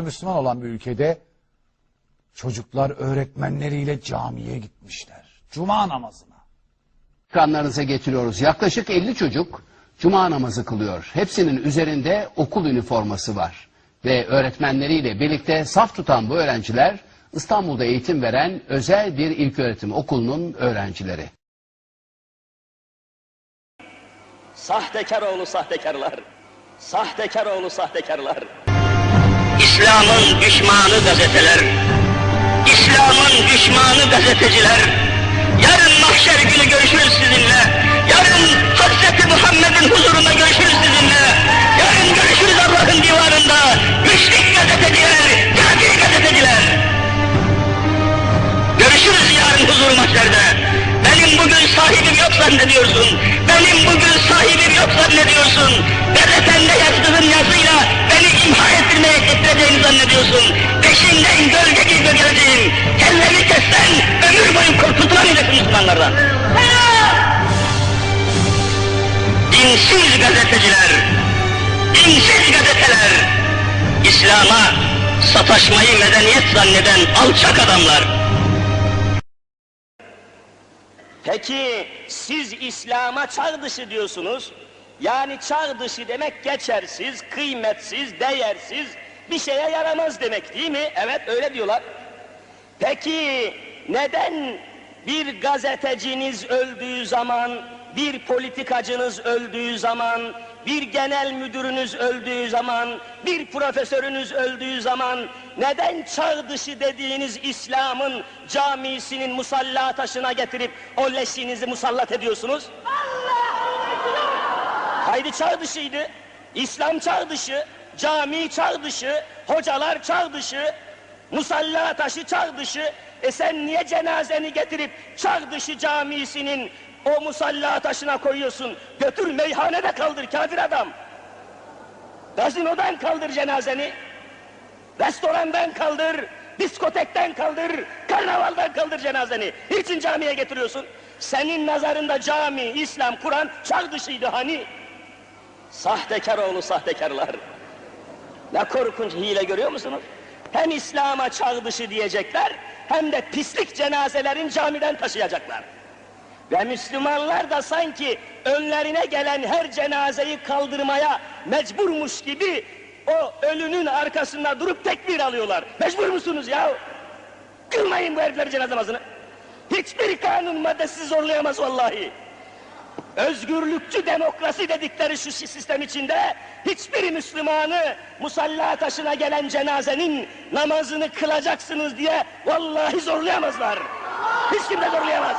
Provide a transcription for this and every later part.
Müslüman olan bir ülkede çocuklar öğretmenleriyle camiye gitmişler. Cuma namazına. Ekranlarınıza getiriyoruz. Yaklaşık 50 çocuk cuma namazı kılıyor. Hepsinin üzerinde okul üniforması var. Ve öğretmenleriyle birlikte saf tutan bu öğrenciler İstanbul'da eğitim veren özel bir ilköğretim okulunun öğrencileri. Sahtekar oğlu sahtekarlar. Sahtekar oğlu sahtekarlar. İslam'ın düşmanı gazeteler. İslam'ın düşmanı gazeteciler. Yarın mahşer günü görüşürüz sizinle. Yarın Hazreti Muhammed'in huzurunda görüşürüz sizinle. Yarın görüşürüz Allah'ın divarında. Müşrik gazeteciler, kafir gazeteciler. Görüşürüz yarın huzur mahşerde. Benim bugün sahibim yok zannediyorsun. Benim bugün zannediyorsun. Peşinden gölge gibi geleceğim. Kelleni kessen ömür boyu kurtulamayacaksın Müslümanlardan. Dinsiz gazeteciler, dinsiz gazeteler, İslam'a sataşmayı medeniyet zanneden alçak adamlar. Peki siz İslam'a çağ dışı diyorsunuz. Yani çağ dışı demek geçersiz, kıymetsiz, değersiz, bir şeye yaramaz demek değil mi? Evet öyle diyorlar. Peki neden bir gazeteciniz öldüğü zaman, bir politikacınız öldüğü zaman, bir genel müdürünüz öldüğü zaman, bir profesörünüz öldüğü zaman neden çağ dışı dediğiniz İslam'ın camisinin musalla taşına getirip o leşinizi musallat ediyorsunuz? Haydi çağ dışıydı. İslam çağ dışı, cami çağ dışı, hocalar çağ dışı, musalla taşı çağ dışı. E sen niye cenazeni getirip çağ dışı camisinin o musalla taşına koyuyorsun? Götür meyhanede kaldır kafir adam. Gazinodan kaldır cenazeni. Restorandan kaldır, diskotekten kaldır, karnavaldan kaldır cenazeni. Niçin camiye getiriyorsun? Senin nazarında cami, İslam, Kur'an çağ dışıydı hani. Sahtekar oğlu sahtekarlar. Ne korkunç hile görüyor musunuz? Hem İslam'a çağ dışı diyecekler, hem de pislik cenazelerin camiden taşıyacaklar. Ve Müslümanlar da sanki önlerine gelen her cenazeyi kaldırmaya mecburmuş gibi o ölünün arkasında durup tekbir alıyorlar. Mecbur musunuz ya? Kılmayın bu herifleri cenaze namazını. Hiçbir kanun maddesi zorlayamaz vallahi. Özgürlükçü demokrasi dedikleri şu sistem içinde hiçbir Müslümanı musalla taşına gelen cenazenin namazını kılacaksınız diye vallahi zorlayamazlar. Hiç kimse zorlayamaz.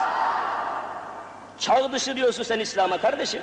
Çağ dışı diyorsun sen İslam'a kardeşim.